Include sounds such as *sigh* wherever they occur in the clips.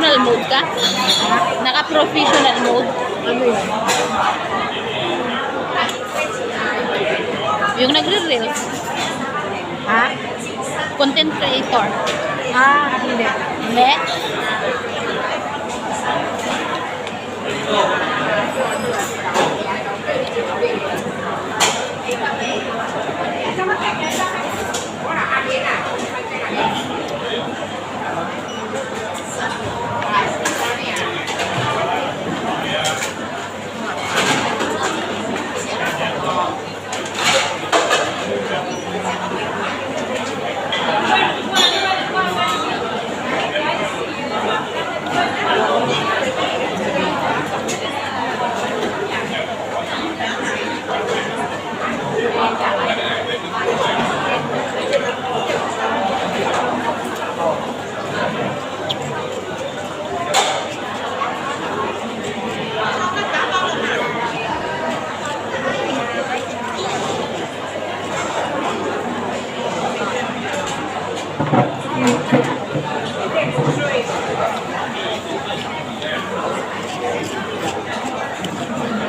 ka? Naka-professional mode? Ano yun? Yung nagre-reels? Ha? Content creator? Ah, hindi. Hindi?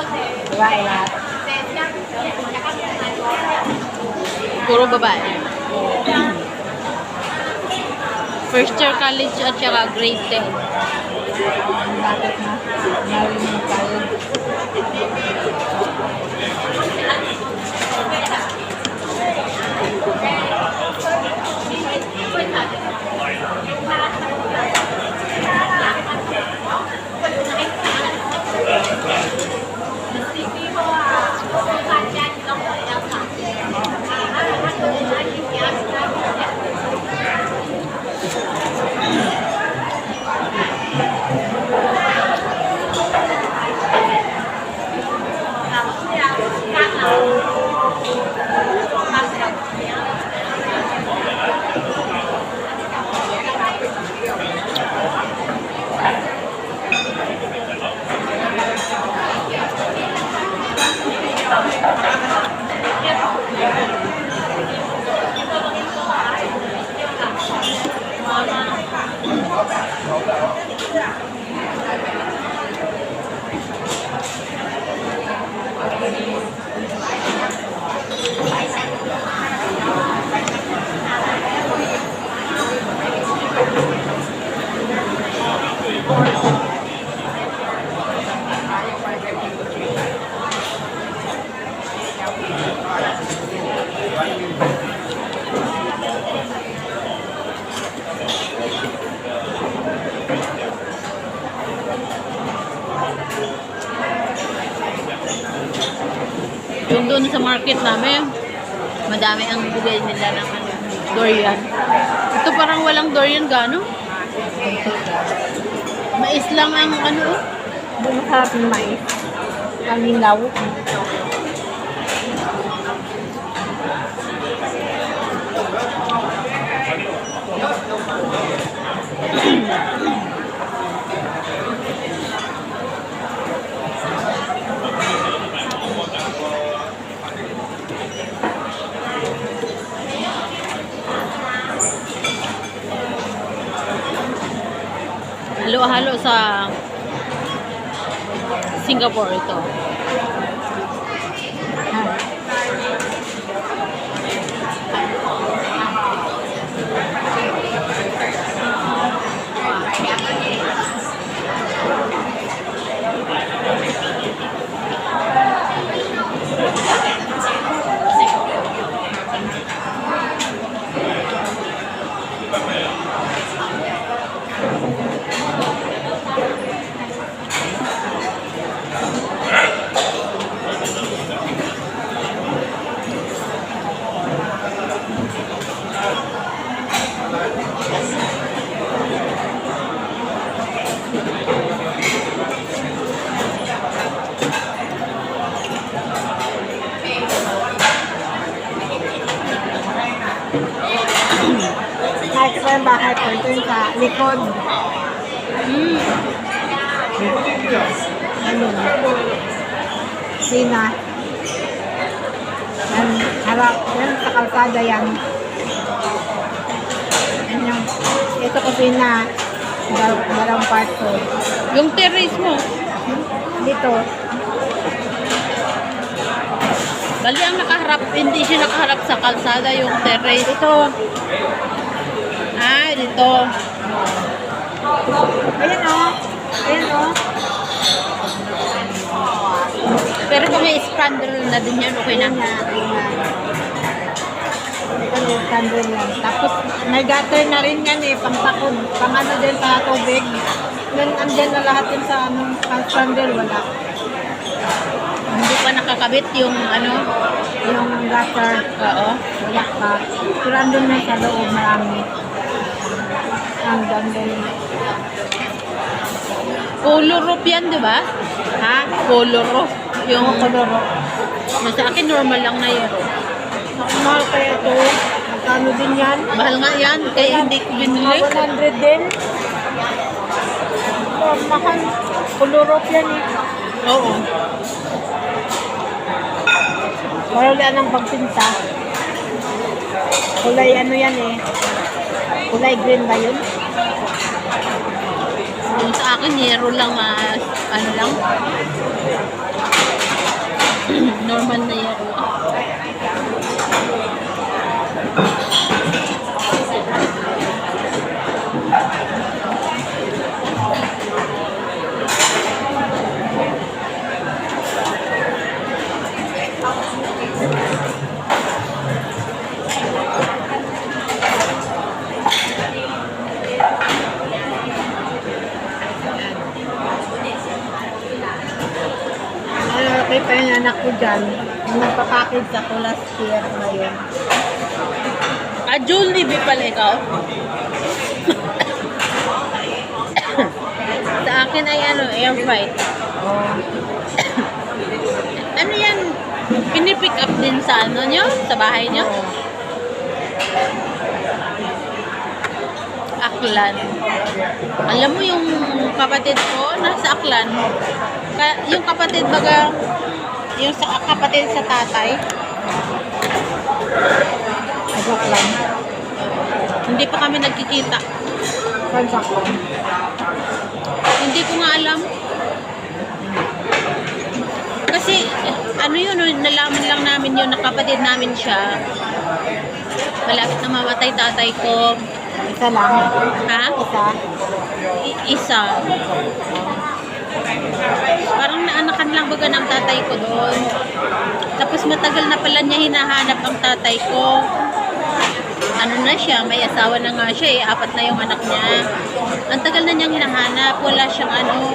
Babae lahat. Puro babae. First year college at saka grade 10. Bakit na? Nawin mo tayo. Doon sa market namin, madami ang bigay nila ng ano, durian. Ito parang walang durian gano. Mais lang ang ano. oh. Masarap yung mais. Ang linaw. sa Singapore ito. Ah. Kahit sa bahay ko, ito yung sa likod. Mm. Ano? Sina. Yan, harap. Yan, sa kalsada yan. Yan yung, ito kusina. Dal- Dalawang part ko. Yung terrace mo, Dito, bali ang nakaharap, hindi siya nakaharap sa kalsada yung terrace. ito. Ah, dito. Ayan o. Ayan o. Pero kung may scandal na din yan, okay na. Yung candle lang. Tapos, may gutter na rin yan eh. Pang takod. Pang ano din sa tubig. Yan, andyan na lahat yun sa ano, pang candle. Wala. Hindi pa nakakabit yung ano. Yung gutter. Oo. Wala pa. Pero na sa loob marami. Ang ganda yun. Color roof yan, di ba? Ha? Color roof. Yung, Yung koloro. yung sa akin, normal lang na yun. Mahal kaya ito. Magkano din yan? Mahal nga yan, kaya hindi ko binili. Mga 100 din. Oh, mahal. Koloro yan eh. Oo. Wala ng pagpinta. Kulay ano yan eh. Kulay green ba yun? Yung sa akin, yero lang, mas, ano lang. *clears throat* normal na yero. Malaki pa yung anak ko dyan. Yung nagpapakid sa Kulas Pier ngayon. Ah, Jollibee pala ikaw? *coughs* sa akin ay ano, air flight. Oh. *coughs* Ano yan? Pinipick up din sa ano nyo? Sa bahay nyo? Aklan. Alam mo yung kapatid ko, nasa Aklan. Ka, yung kapatid baga, yung sa kapatid sa tatay, Ajak lang. hindi pa kami nagkikita. Ajak lang. Hindi ko nga alam. Kasi, ano yun, nalaman lang namin yun, na kapatid namin siya. Malapit na mamatay tatay ko. Isa lang. Ha? Isa. I- isa. Parang naanakan lang baga ng tatay ko doon. Tapos matagal na pala niya hinahanap ang tatay ko. Ano na siya, may asawa na nga siya eh, apat na yung anak niya. Ang tagal na niyang hinahanap, wala siyang ano,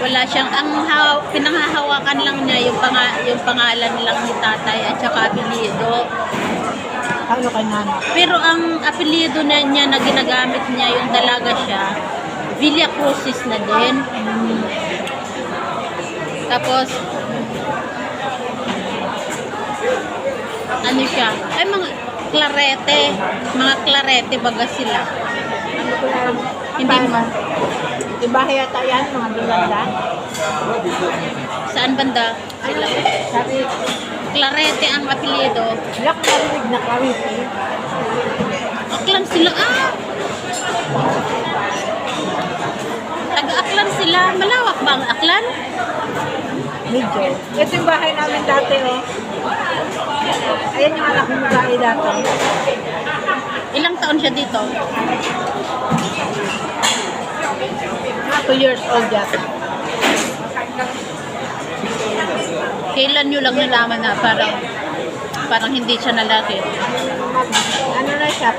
wala siyang, ang ha- pinanghahawakan lang niya yung, panga, yung pangalan lang ni tatay at saka apelyido. Ano kay nana? Pero ang apelyido na niya na ginagamit niya, yung dalaga siya, Villa Crucis na din. Tapos, ano siya? Ay, mga klarete. Mga klarete baga sila. Ano ko lang? Hindi mo. Iba yata yan, mga dulanda. Saan banda? Ano? Sabi, Klarete ang apelyido. black karinig na kawit eh. Aklan sila. Ah! Aklan sila. Malawak ba ang aklan? Medyo. Ito yung bahay namin dati, oh. Ayan yung anak ng babae dati. Ilang taon siya dito? Mga 2 years old yata. Kailan nyo lang nalaman na parang parang hindi siya nalaki? Ano na siya,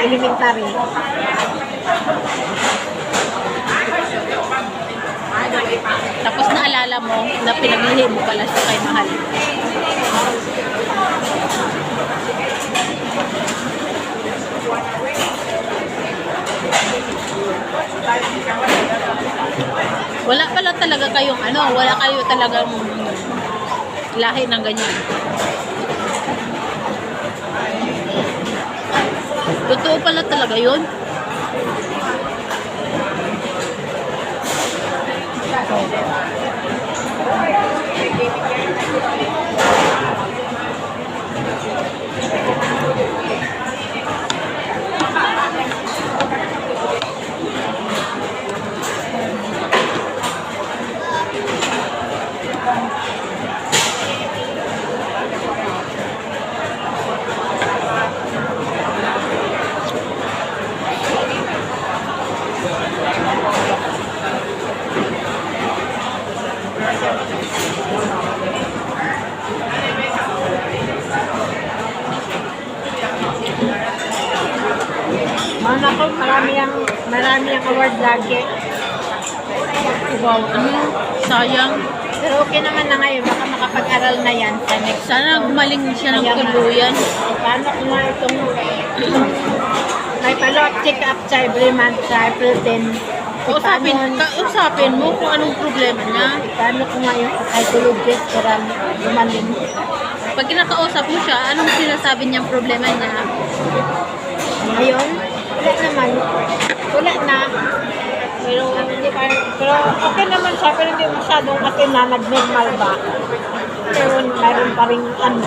elementary. Tapos naalala mo na pinaglihi mo pala siya kay Mahal. Wala pala talaga kayong ano, wala kayo talagang lahi ng ganyan. Totoo pala talaga yun. Mga ko, marami ang, marami ang award lagi. Wow, ano, sayang. Pero okay naman na ngayon, baka makapag-aral na yan sa next. Sana gumaling siya ng tuluyan. Paano kung nga itong may palot check-up sa every month sa April 10. Kausapin, kausapin mo kung anong problema niya. Paano kung nga yung psychologist para gumaling? Pag kinakausap mo siya, anong sinasabi niyang problema niya? Ngayon, wala naman. Wala na. Pero, hindi pa, pero okay naman siya, pero hindi masyadong kasi na nag-normal ba. Pero mayroon pa rin ano.